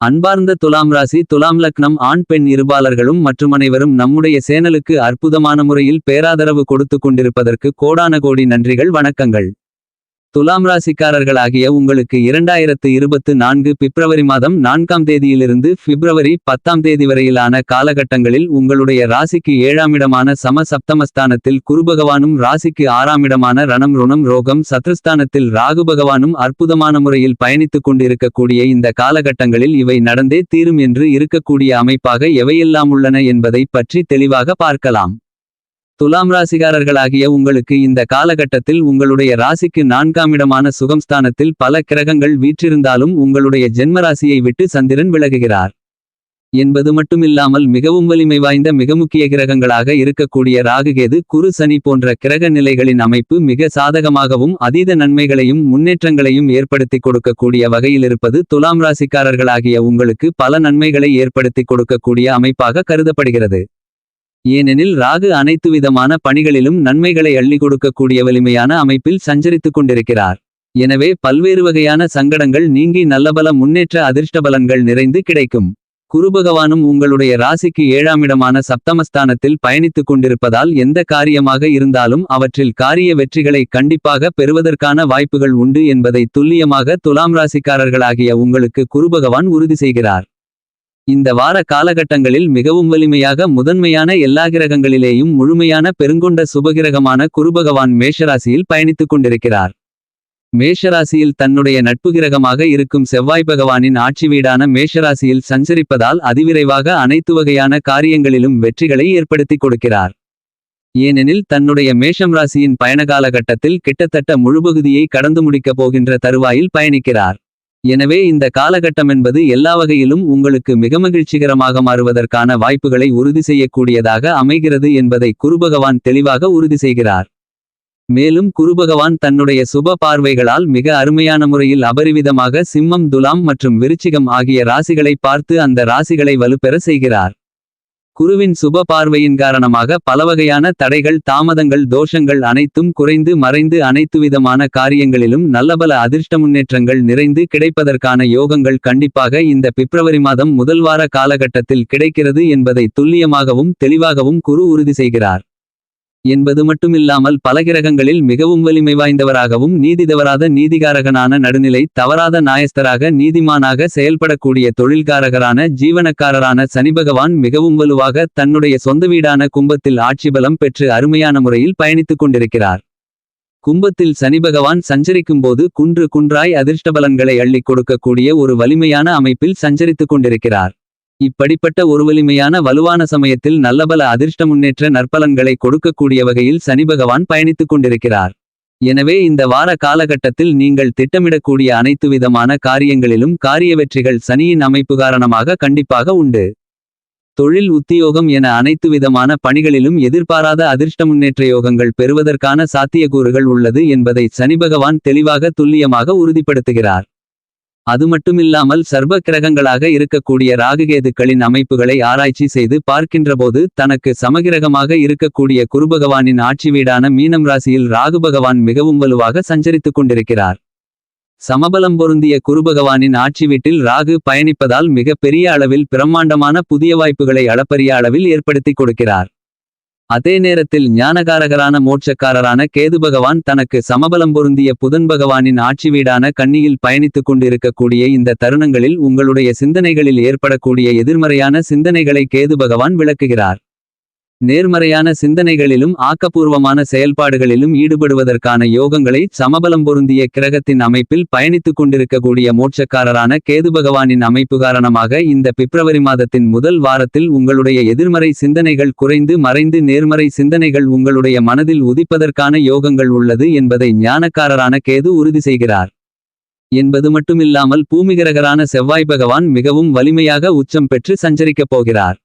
அன்பார்ந்த துலாம் ராசி துலாம் லக்னம் ஆண் பெண் இருபாலர்களும் மற்றும் அனைவரும் நம்முடைய சேனலுக்கு அற்புதமான முறையில் பேராதரவு கொடுத்து கொண்டிருப்பதற்கு கோடான கோடி நன்றிகள் வணக்கங்கள். துலாம் ராசிக்காரர்களாகிய உங்களுக்கு இரண்டாயிரத்து இருபத்து நான்கு பிப்ரவரி மாதம் நான்காம் தேதியிலிருந்து பிப்ரவரி பத்தாம் தேதி வரையிலான காலகட்டங்களில் உங்களுடைய ராசிக்கு ஏழாம் இடமான சம சப்தமஸ்தானத்தில் குருபகவானும் ராசிக்கு ஆறாம் இடமான ரணம் ருணம் ரோகம் சத்ருஸ்தானத்தில் ராகு பகவானும் அற்புதமான முறையில் பயணித்துக் கொண்டிருக்கக்கூடிய இந்த காலகட்டங்களில் இவை நடந்தே தீரும் என்று இருக்கக்கூடிய அமைப்பாக எவையெல்லாம் உள்ளன என்பதை பற்றி தெளிவாக பார்க்கலாம். துலாம் ராசிகாரர்களாகிய உங்களுக்கு இந்த காலகட்டத்தில் உங்களுடைய ராசிக்கு நான்காமிடமான சுகம்ஸ்தானத்தில் பல கிரகங்கள் வீற்றிருந்தாலும் உங்களுடைய ஜென்மராசியை விட்டு சந்திரன் விலகுகிறார். என்பது மட்டுமில்லாமல் மிகவும் வலிமை வாய்ந்த மிக முக்கிய கிரகங்களாக இருக்கக்கூடிய ராகுகேது குரு சனி போன்ற கிரக நிலைகளின் அமைப்பு மிக சாதகமாகவும் அதீத நன்மைகளையும் முன்னேற்றங்களையும் ஏற்படுத்திக் கொடுக்கக்கூடிய வகையில் இருப்பது துலாம் ராசிக்காரர்களாகிய உங்களுக்கு பல நன்மைகளை ஏற்படுத்திக் கொடுக்கக்கூடிய அமைப்பாக கருதப்படுகிறது. ஏனெனில் ராகு அனைத்து விதமான பணிகளிலும் நன்மைகளை அள்ளி கொடுக்கக்கூடிய வலிமையான அமைப்பில் சஞ்சரித்துக் கொண்டிருக்கிறார். எனவே பல்வேறு வகையான சங்கடங்கள் நீங்கி நல்லபல முன்னேற்ற அதிர்ஷ்டபலன்கள் நிறைந்து கிடைக்கும். குருபகவானும் உங்களுடைய ராசிக்கு ஏழாமிடமான சப்தமஸ்தானத்தில் பயணித்துக் கொண்டிருப்பதால் எந்த காரியமாக இருந்தாலும் அவற்றில் காரிய வெற்றிகளை கண்டிப்பாக பெறுவதற்கான வாய்ப்புகள் உண்டு என்பதை துல்லியமாக துலாம் ராசிக்காரர்களாகிய உங்களுக்கு குருபகவான் உறுதி செய்கிறார். இந்த வார காலகட்டங்களில் மிகவும் வலிமையாக முதன்மையான எல்லா கிரகங்களிலேயும் முழுமையான பெருங்கொண்ட சுபகிரகமான குருபகவான் மேஷராசியில் பயணித்துக் கொண்டிருக்கிறார். மேஷராசியில் தன்னுடைய நட்பு கிரகமாக இருக்கும் செவ்வாய் பகவானின் ஆட்சி வீடான மேஷராசியில் சஞ்சரிப்பதால் அதிவிரைவாக அனைத்து வகையான காரியங்களிலும் வெற்றிகளை ஏற்படுத்திக் கொடுக்கிறார். ஏனெனில் தன்னுடைய மேஷம் ராசியின் பயணகாலகட்டத்தில் கிட்டத்தட்ட முழுபகுதியை கடந்து முடிக்கப் போகின்ற தருவாயில் பயணிக்கிறார். எனவே இந்த காலகட்டம் என்பது எல்லா வகையிலும் உங்களுக்கு மிக மகிழ்ச்சிகரமாக மாறுவதற்கான வாய்ப்புகளை உறுதி செய்யக்கூடியதாக அமைகிறது என்பதை குருபகவான் தெளிவாக உறுதி செய்கிறார். மேலும் குருபகவான் தன்னுடைய சுப பார்வைகளால் மிக அருமையான முறையில் அபரிவிதமாக சிம்மம் துலாம் மற்றும் விருச்சிகம் ஆகிய ராசிகளை பார்த்து அந்த ராசிகளை வலுப்பெற செய்கிறார். குருவின் சுப பார்வையின் காரணமாக பலவகையான தடைகள் தாமதங்கள் தோஷங்கள் அனைத்தும் குறைந்து மறைந்து அனைத்து விதமான காரியங்களிலும் நல்லபல அதிர்ஷ்ட முன்னேற்றங்கள் நிறைந்து கிடைப்பதற்கான யோகங்கள் கண்டிப்பாக இந்த பிப்ரவரி மாதம் முதல் வார காலகட்டத்தில் கிடைக்கிறது என்பதை துல்லியமாகவும் தெளிவாகவும் குரு உறுதி செய்கிறார். என்பது மட்டுமில்லாமல் பல கிரகங்களில் மிகவும் வலிமை வாய்ந்தவராகவும் நீதிதவராத நீதிகாரகனான நடுநிலை தவறாத நாயஸ்தராக நீதிமானாக செயல்படக்கூடிய தொழில்காரகரான ஜீவனக்காரரான சனிபகவான் மிகவும் வலுவாக தன்னுடைய சொந்த வீடான கும்பத்தில் ஆட்சி பலம் பெற்று அருமையான முறையில் பயணித்துக் கொண்டிருக்கிறார். கும்பத்தில் சனிபகவான் சஞ்சரிக்கும்போது குன்று குன்றாய் அதிர்ஷ்டபலன்களை அள்ளிக் கொடுக்கக்கூடிய ஒரு வலிமையான அமைப்பில் சஞ்சரித்துக் கொண்டிருக்கிறார். இப்படிப்பட்ட ஒரு வலிமையான வலுவான சமயத்தில் நல்லபல அதிர்ஷ்ட முன்னேற்ற நற்பலன்களை கொடுக்கக்கூடிய வகையில் சனிபகவான் பயணித்துக் கொண்டிருக்கிறார். எனவே இந்த வார காலகட்டத்தில் நீங்கள் திட்டமிடக்கூடிய அனைத்து விதமான காரியங்களிலும் காரிய வெற்றிகள் சனியின் அமைப்பு காரணமாக கண்டிப்பாக உண்டு. தொழில் உத்தியோகம் என அனைத்து விதமான பணிகளிலும் எதிர்பாராத அதிர்ஷ்ட முன்னேற்ற யோகங்கள் பெறுவதற்கான சாத்தியக்கூறுகள் உள்ளது என்பதை சனிபகவான் தெளிவாக துல்லியமாக உறுதிப்படுத்துகிறார். அது மட்டுமில்லாமல் சர்வ கிரகங்களாக இருக்கக்கூடிய ராகுகேதுக்களின் அமைப்புகளை ஆராய்ச்சி செய்து பார்க்கின்றபோது தனக்கு சமகிரகமாக இருக்கக்கூடிய குருபகவானின் ஆட்சி வீடான மீனம் ராசியில் ராகு பகவான் மிகவும் வலுவாக சஞ்சரித்துக் கொண்டிருக்கிறார். சமபலம் பொருந்திய குருபகவானின் ஆட்சி வீட்டில் ராகு பயணிப்பதால் மிக பெரிய அளவில் பிரம்மாண்டமான புதிய வாய்ப்புகளை அளப்பரிய அளவில் ஏற்படுத்திக் கொடுக்கிறார். அதே நேரத்தில் ஞானகாரகரான மோட்சக்காரரான கேது பகவான் தனக்கு சமபலம் பொருந்திய புதன் பகவானின் ஆட்சி வீடான கண்ணியில் பயணித்துக் கொண்டிருக்கக்கூடிய இந்த தருணங்களில் உங்களுடைய சிந்தனைகளில் ஏற்படக்கூடிய எதிர்மறையான சிந்தனைகளை கேது பகவான் விளக்குகிறார். நேர்மறையான சிந்தனைகளிலும் ஆக்கப்பூர்வமான செயல்பாடுகளிலும் ஈடுபடுவதற்கான யோகங்களை சமபலம் பொருந்திய கிரகத்தின் அமைப்பில் பயணித்துக் கொண்டிருக்கக்கூடிய மோட்சக்காரரான கேது பகவானின் அமைப்பு காரணமாக இந்த பிப்ரவரி மாதத்தின் முதல் வாரத்தில் உங்களுடைய எதிர்மறை சிந்தனைகள் குறைந்து மறைந்து நேர்மறை சிந்தனைகள் உங்களுடைய மனதில் உதிப்பதற்கான யோகங்கள் உள்ளது என்பதை ஞானக்காரரான கேது உறுதி செய்கிறார். என்பது மட்டுமில்லாமல் பூமிகிரகரான செவ்வாய் பகவான் மிகவும் வலிமையாக உச்சம் பெற்று சஞ்சரிக்கப் போகிறார்.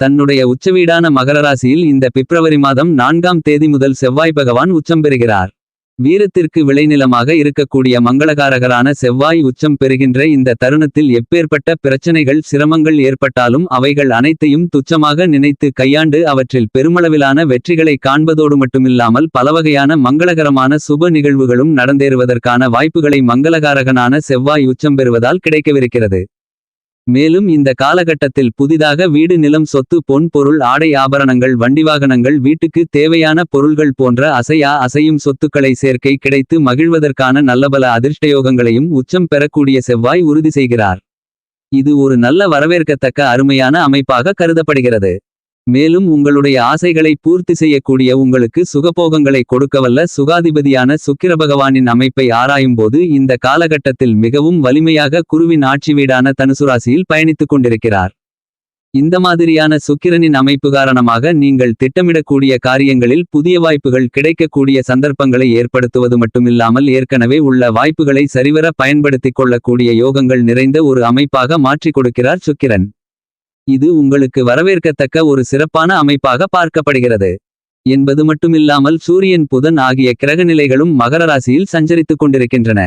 தன்னுடைய உச்சவீடான மகரராசியில் இந்த பிப்ரவரி மாதம் நான்காம் தேதி முதல் செவ்வாய் பகவான் உச்சம் பெறுகிறார். வீரத்திற்கு விளைநிலமாக இருக்கக்கூடிய மங்களகாரகரான செவ்வாய் உச்சம் பெறுகின்ற இந்த தருணத்தில் எப்பேற்பட்ட பிரச்சனைகள் சிரமங்கள் ஏற்பட்டாலும் அவைகள் அனைத்தையும் துச்சமாக நினைத்து கையாண்டு அவற்றில் பெருமளவிலான வெற்றிகளை காண்பதோடு மட்டுமில்லாமல் பலவகையான மங்களகரமான சுப நிகழ்வுகளும் நடந்தேறுவதற்கான வாய்ப்புகளை மங்களகாரகனான செவ்வாய் உச்சம் பெறுவதால் கிடைக்கவிருக்கிறது. மேலும் இந்த காலகட்டத்தில் புதிதாக வீடு நிலம் சொத்து பொன் பொருள் ஆடை ஆபரணங்கள் வண்டிவாகனங்கள் வீட்டுக்கு தேவையான பொருள்கள் போன்ற அசையா அசையும் சொத்துக்களை சேர்க்கை கிடைத்து மகிழ்வதற்கான நல்லபல அதிர்ஷ்டயோகங்களையும் உச்சம் பெறக்கூடிய செவ்வாய் உறுதி செய்கிறார். இது ஒரு நல்ல வரவேற்கத்தக்க அருமையான அமைப்பாக கருதப்படுகிறது. மேலும் உங்களுடைய ஆசைகளை பூர்த்தி செய்யக்கூடிய உங்களுக்கு சுகபோகங்களை கொடுக்கவல்ல சுகாதிபதியான சுக்கிர பகவானின் அமைப்பை ஆராயும்போது இந்த காலகட்டத்தில் மிகவும் வலிமையாக குருவின் ஆட்சி வீடான தனுசுராசியில் பயணித்துக் கொண்டிருக்கிறார். இந்த மாதிரியான சுக்கிரனின் அமைப்பு காரணமாக நீங்கள் திட்டமிடக்கூடிய காரியங்களில் புதிய வாய்ப்புகள் கிடைக்கக்கூடிய சந்தர்ப்பங்களை ஏற்படுத்துவது மட்டுமில்லாமல் ஏற்கனவே உள்ள வாய்ப்புகளை சரிவர பயன்படுத்திக் கொள்ளக்கூடிய யோகங்கள் நிறைந்த ஒரு அமைப்பாக மாற்றிக் கொடுக்கிறார் சுக்கிரன். இது உங்களுக்கு வரவேற்கத்தக்க ஒரு சிறப்பான அமைப்பாக பார்க்கப்படுகிறது. என்பது மட்டுமில்லாமல் சூரியன் புதன் ஆகிய கிரகநிலைகளும் மகர ராசியில் சஞ்சரித்துக் கொண்டிருக்கின்றன.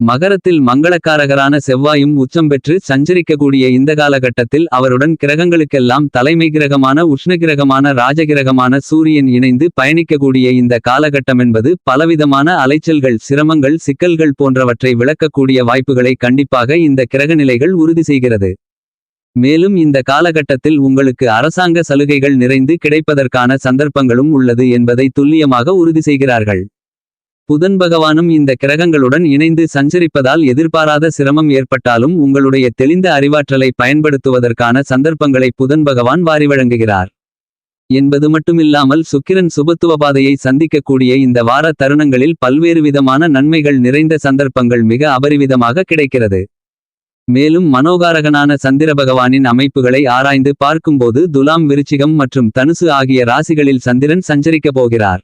மகரத்தில் மங்களக்காரகரான செவ்வாயும் உச்சம் பெற்று சஞ்சரிக்கக்கூடிய இந்த காலகட்டத்தில் அவருடன் கிரகங்களுக்கெல்லாம் தலைமை கிரகமான உஷ்ணகிரகமான ராஜகிரகமான சூரியன் இணைந்து பயணிக்கக்கூடிய இந்த காலகட்டம் என்பது பலவிதமான அலைச்சல்கள் சிரமங்கள் சிக்கல்கள் போன்றவற்றை விளக்கக்கூடிய வாய்ப்புகளை கண்டிப்பாக இந்த கிரகநிலைகள் உறுதி செய்கிறது. மேலும் இந்த காலகட்டத்தில் உங்களுக்கு அரசாங்க சலுகைகள் நிறைந்து கிடைப்பதற்கான சந்தர்ப்பங்களும் உள்ளது என்பதை துல்லியமாக உறுதி செய்கிறார்கள். புதன் பகவானும் இந்த கிரகங்களுடன் இணைந்து சஞ்சரிப்பதால் எதிர்பாராத சிரமம் ஏற்பட்டாலும் உங்களுடைய தெளிந்த அறிவாற்றலை பயன்படுத்துவதற்கான சந்தர்ப்பங்களை புதன் பகவான் வாரி வழங்குகிறார். என்பது மட்டுமில்லாமல் சுக்கிரன் சுபத்துவ பாதையை சந்திக்கக்கூடிய இந்த வார தருணங்களில் பல்வேறு விதமான நன்மைகள் நிறைந்த சந்தர்ப்பங்கள் மிக அபரிவிதமாக கிடைக்கிறது. மேலும் மனோகாரகனான சந்திர பகவானின் அமைப்புகளை ஆராய்ந்து பார்க்கும்போது துலாம் விருச்சிகம் மற்றும் தனுசு ஆகிய ராசிகளில் சந்திரன் சஞ்சரிக்கப் போகிறார்.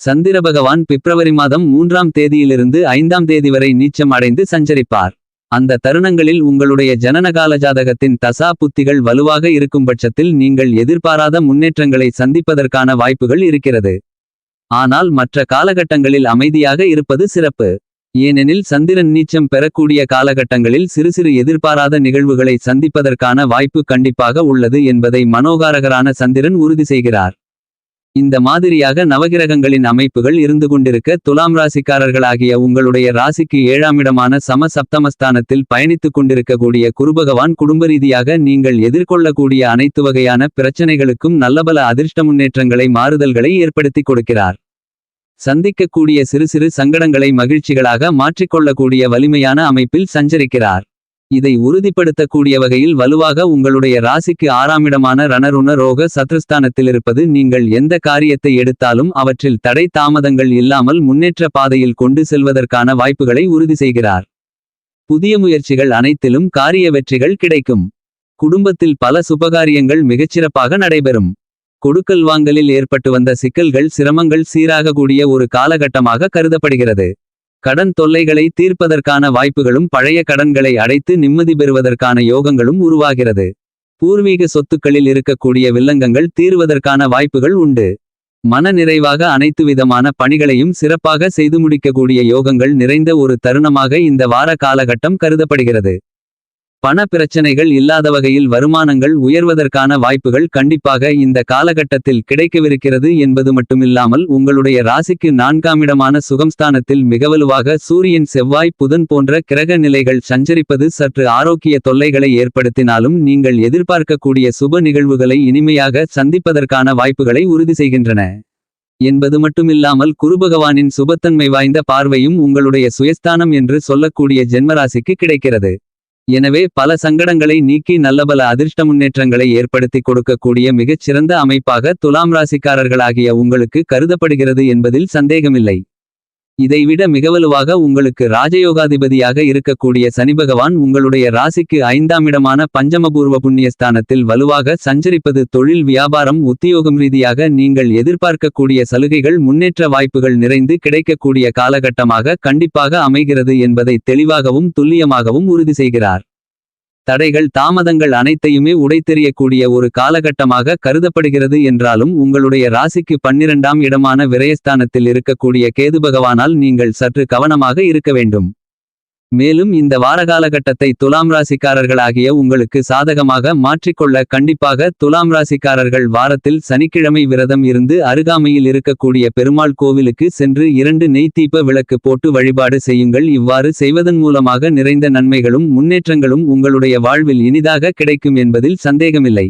சந்திர பகவான் பிப்ரவரி மாதம் மூன்றாம் தேதியிலிருந்து ஐந்தாம் தேதி வரை நீச்சம் அடைந்து சஞ்சரிப்பார். அந்த தருணங்களில் உங்களுடைய ஜனனகால ஜாதகத்தின் தசா புத்திகள் வலுவாக இருக்கும் பட்சத்தில் நீங்கள் எதிர்பாராத முன்னேற்றங்களை சந்திப்பதற்கான வாய்ப்புகள் இருக்கிறது. ஆனால் மற்ற காலகட்டங்களில் அமைதியாக இருப்பது சிறப்பு. ஏனெனில் சந்திரன் நீச்சம் பெறக்கூடிய காலகட்டங்களில் சிறு சிறு எதிர்பாராத நிகழ்வுகளை சந்திப்பதற்கான வாய்ப்பு கண்டிப்பாக உள்ளது என்பதை மனோகாரகரான சந்திரன் உறுதி செய்கிறார். இந்த மாதிரியாக நவகிரகங்களின் அமைப்புகள் இருந்து கொண்டிருக்க துலாம் ராசிக்காரர்களாகிய உங்களுடைய ராசிக்கு ஏழாம் இடமான சம சப்தமஸ்தானத்தில் பயணித்துக் கொண்டிருக்கக்கூடிய குருபகவான் குடும்ப ரீதியாக நீங்கள் எதிர்கொள்ளக்கூடிய அனைத்து வகையான பிரச்சனைகளுக்கும் நல்லபல அதிர்ஷ்ட முன்னேற்றங்களை மாறுதல்களை ஏற்படுத்திக் கொடுக்கிறார். சந்திக்கக்கூடிய சிறு சிறு சங்கடங்களை மகிழ்ச்சிகளாக மாற்றிக்கொள்ளக்கூடிய வலிமையான அமைப்பில் சஞ்சரிக்கிறார். இதை உறுதிப்படுத்தக்கூடிய வகையில் வலுவாக உங்களுடைய ராசிக்கு ஆறாமிடமான ரணருண ரோக சத்ருஸ்தானத்திலிருப்பது நீங்கள் எந்த காரியத்தை எடுத்தாலும் அவற்றில் தடை தாமதங்கள் இல்லாமல் முன்னேற்ற பாதையில் கொண்டு செல்வதற்கான வாய்ப்புகளை உறுதி செய்கிறார். புதிய முயற்சிகள் அனைத்திலும் காரிய வெற்றிகள் கிடைக்கும். குடும்பத்தில் பல சுபகாரியங்கள் மிகச்சிறப்பாக நடைபெறும். கொடுக்கல் வாங்கலில் ஏற்பட்டு வந்த சிக்கல்கள் சிரமங்கள் சீராக கூடிய ஒரு காலகட்டமாக கருதப்படுகிறது. கடன் தொல்லைகளை தீர்ப்பதற்கான வாய்ப்புகளும் பழைய கடன்களை அடைத்து நிம்மதி பெறுவதற்கான யோகங்களும் உருவாகிறது. பூர்வீக சொத்துக்களில் இருக்கக்கூடிய வில்லங்கங்கள் தீர்வதற்கான வாய்ப்புகள் உண்டு. மன நிறைவாக அனைத்து விதமான பணிகளையும் சிறப்பாக செய்து முடிக்கக்கூடிய யோகங்கள் நிறைந்த ஒரு தருணமாக இந்த வார காலகட்டம் கருதப்படுகிறது. பண பிரச்சனைகள் இல்லாத வகையில் வருமானங்கள் உயர்வதற்கான வாய்ப்புகள் கண்டிப்பாக இந்த காலகட்டத்தில் கிடைக்கவிருக்கிறது என்பது மட்டுமில்லாமல் உங்களுடைய ராசிக்கு நான்காமிடமான சுகம்ஸ்தானத்தில் மிகவலுவாக சூரியன் செவ்வாய் புதன் போன்ற கிரக நிலைகள் சஞ்சரிப்பது சற்று ஆரோக்கிய தொல்லைகளை ஏற்படுத்தினாலும் நீங்கள் எதிர்பார்க்கக்கூடிய சுப நிகழ்வுகளை இனிமையாக சந்திப்பதற்கான வாய்ப்புகளை உறுதி செய்கின்றன. என்பது மட்டுமில்லாமல் குருபகவானின் சுபத்தன்மை வாய்ந்த பார்வையும் உங்களுடைய சுயஸ்தானம் என்று சொல்லக்கூடிய ஜென்மராசிக்கு கிடைக்கிறது. எனவே பல சங்கடங்களை நீக்கி நல்லபல அதிர்ஷ்ட முன்னேற்றங்களை ஏற்படுத்தி கொடுக்கக்கூடிய மிகச் சிறந்த அமைப்பாக துலாம் ராசிக்காரர்களாகிய உங்களுக்கு கருதப்படுகிறது என்பதில் சந்தேகமில்லை. இதைவிட மிகவலுவாக உங்களுக்கு ராஜயோகாதிபதியாக இருக்கக்கூடிய சனிபகவான் உங்களுடைய ராசிக்கு ஐந்தாம் இடமான பஞ்சமபூர்வ புண்ணியஸ்தானத்தில் வலுவாக சஞ்சரிப்பது தொழில் வியாபாரம் உத்தியோகம் ரீதியாக நீங்கள் எதிர்பார்க்கக்கூடிய சலுகைகள் முன்னேற்ற வாய்ப்புகள் நிறைந்து கிடைக்கக்கூடிய காலகட்டமாக கண்டிப்பாக அமைகிறது என்பதை தெளிவாகவும் துல்லியமாகவும் உறுதி செய்கிறார். தடைகள் தாமதங்கள் அனைத்தையுமே உடைத்தெறியக்கூடிய ஒரு காலகட்டமாக கருதப்படுகிறது என்றாலும் உங்களுடைய ராசிக்கு பன்னிரண்டாம் இடமான விரயஸ்தானத்தில் இருக்கக்கூடிய கேது பகவானால் நீங்கள் சற்று கவனமாக இருக்க வேண்டும். மேலும் இந்த வாரகாலகட்டத்தை துலாம் ராசிக்காரர்களாகிய உங்களுக்கு சாதகமாக மாற்றிக்கொள்ள கண்டிப்பாக துலாம் ராசிக்காரர்கள் வாரத்தில் சனிக்கிழமை விரதம் இருந்து அருகாமையில் இருக்கக்கூடிய பெருமாள் கோவிலுக்கு சென்று இரண்டு நெய்த்தீப விளக்கு போட்டு வழிபாடு செய்யுங்கள். இவ்வாறு செய்வதன் மூலமாக நிறைந்த நன்மைகளும் முன்னேற்றங்களும் உங்களுடைய வாழ்வில் இனிதாக கிடைக்கும் என்பதில் சந்தேகமில்லை.